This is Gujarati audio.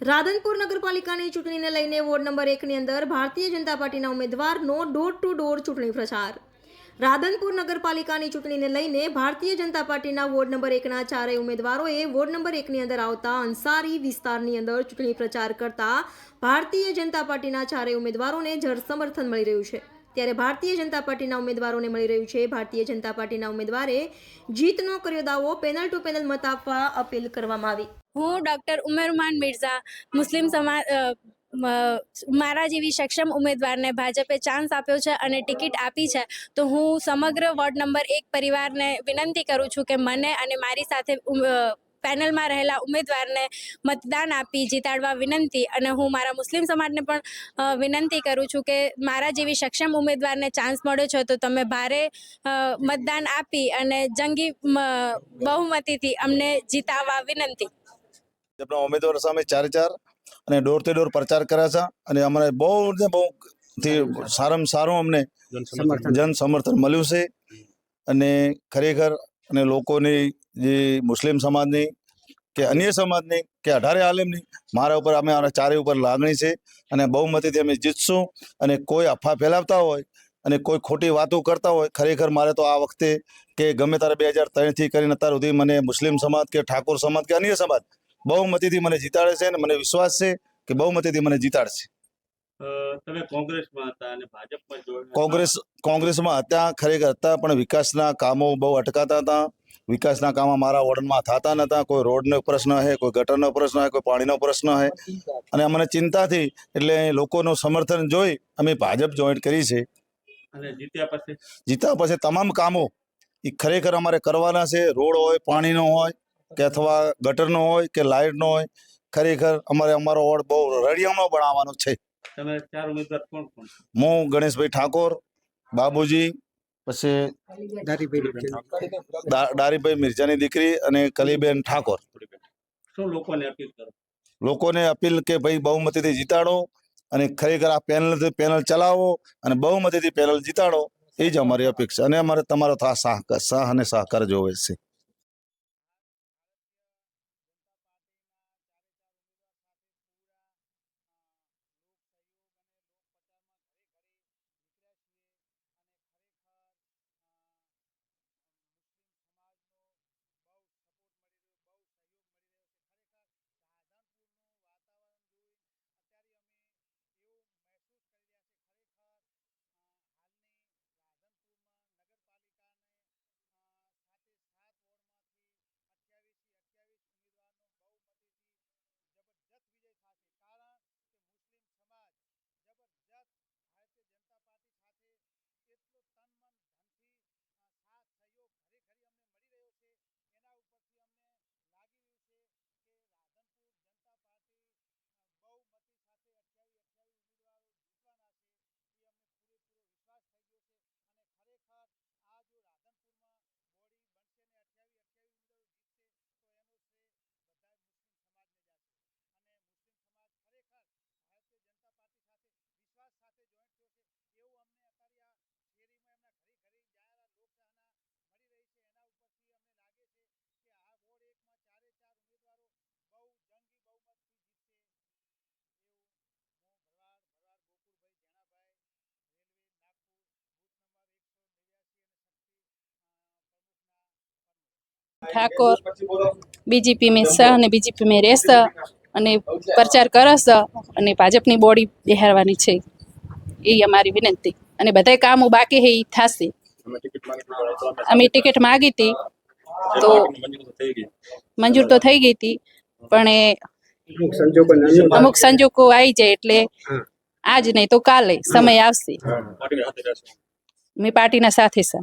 રાધનપુર નગરપાલિકાની ચૂંટણીને લઈને વોર્ડ નંબર એકની અંદર ભારતીય જનતા પાર્ટીના ઉમેદવારનો ડોર ટુ ડોર ચૂંટણી પ્રચાર. રાધનપુર નગરપાલિકાની ચૂંટણીને લઈને ભારતીય જનતા પાર્ટીના વોર્ડ નંબર એકના ચારેય ઉમેદવારોએ વોર્ડ નંબર એકની અંદર આવતા અંસારી વિસ્તારની અંદર ચૂંટણી પ્રચાર કરતા ભારતીય જનતા પાર્ટીના ચારેય ઉમેદવારોને જળ સમર્થન મળી રહ્યું છે. ત્યારે ભારતીય જનતા પાર્ટીના ઉમેદવારોને મળી રહ્યું છે. ભારતીય જનતા પાર્ટીના ઉમેદવારે જીતનો કર્યો દાવો પેનલ ટુ પેનલ મત આપવા અપીલ કરવામાં આવી. હું ડૉક્ટર ઉમેરમાન મિર્ઝા, મુસ્લિમ સમાજ મારા જેવી સક્ષમ ઉમેદવારને ભાજપે ચાન્સ આપ્યો છે અને ટિકિટ આપી છે, તો હું સમગ્ર વોર્ડ નંબર એક પરિવારને વિનંતી કરું છું કે મને અને મારી સાથે પેનલમાં રહેલા ઉમેદવારને મતદાન આપી જીતાડવા વિનંતી અને હું મારા મુસ્લિમ સમાજને પણ વિનંતી કરું છું કે મારા જેવી સક્ષમ ઉમેદવારને ચાન્સ મળ્યો છે, તો તમે ભારે મતદાન આપી અને જંગી બહુમતીથી અમને જીતાવવા વિનંતી. આપણા ઉમેદવાર સામે ચારે ચાર અને ડોર ટુ ડોર પ્રચાર કર્યા છે અને અમને બહુ ને બહુ થી સારામાં સારું અમને જન સમર્થન મળ્યું છે. અને ખરેખર અને લોકોની જે મુસ્લિમ સમાજની કે અન્ય સમાજની કે અઢારે આલેમની મારા ઉપર અમે અમારા ચારે ઉપર લાગણી છે અને બહુમતીથી અમે જીતશું અને કોઈ અફવા ફેલાવતા હોય અને કોઈ ખોટી વાતો કરતા હોય ખરેખર મારે તો આ વખતે કે ગમે તારે બે હજાર ત્રણથી કરીને અત્યાર સુધી મને મુસ્લિમ સમાજ કે ઠાકોર સમાજ કે અન્ય સમાજ બહુમતીથી મને જીતાડે છે અને મને વિશ્વાસ છે કે બહુમતીથી મને જીતાડશે. તમે કોંગ્રેસમાં હતા અને ભાજપમાં જોડાયા કોંગ્રેસ કોંગ્રેસમાં હતા ખરેખર હતા પણ વિકાસના કામો બહુ અટકાતા હતા. વિકાસના કામો મારા વોર્ડનમાં થતા નતા. કોઈ રોડનો પ્રશ્ન છે કોઈ ગટરનો પ્રશ્ન છે કોઈ પાણીનો પ્રશ્ન છે અને અમને ચિંતાથી એટલે લોકોનું સમર્થન જોઈ અમે ભાજપ જોઈન્ટ કરી છે. અને જીત્યા પછી? જીતા પછી તમામ કામો એ ખરેખર અમારે કરવાના છે. રોડ હોય પાણીનો હોય કે અથવા ગટરનો હોય કે લાઇટનો હોય ખરેખર અમારે અમારો વોર્ડ બહુ રળિયામણો બનાવવાનો છે. તમે ચાર ઉમેદવાર કોણ કોણ હું ગણેશભાઈ ઠાકોર બાબુજી પછી ડારીભાઈ મિર્જાની દીકરી અને કલીબેન ઠાકોર. શું લોકોને અપીલ કરો? લોકોને અપીલ કે ભાઈ બહુમતીથી જીતાડો અને ખરેખર આ પેનલ પેનલ ચલાવો અને બહુમતીથી પેનલ જીતાડો એ જ અમારી અપેક્ષા અને અમારે તમારો થા- સાહ સાહ અને સહકાર જોવે છે. ઠાકોર બીજીપી મેં સ અને બીજીપી મેં રહેશ અને પ્રચાર કરશ અને ભાજપની બોડી બિહારવાની છે. એ અમારી વિનંતી. અને બધાય કામો બાકી છે એ થશે. અમે ટિકિટ માગી હતી તો મંજૂર તો થઈ ગઈ હતી પણ એ અમુક સંજોગો આવી જાય એટલે આજ નહીં તો કાલે સમય આવશે. મેં પાર્ટીના સાથે છે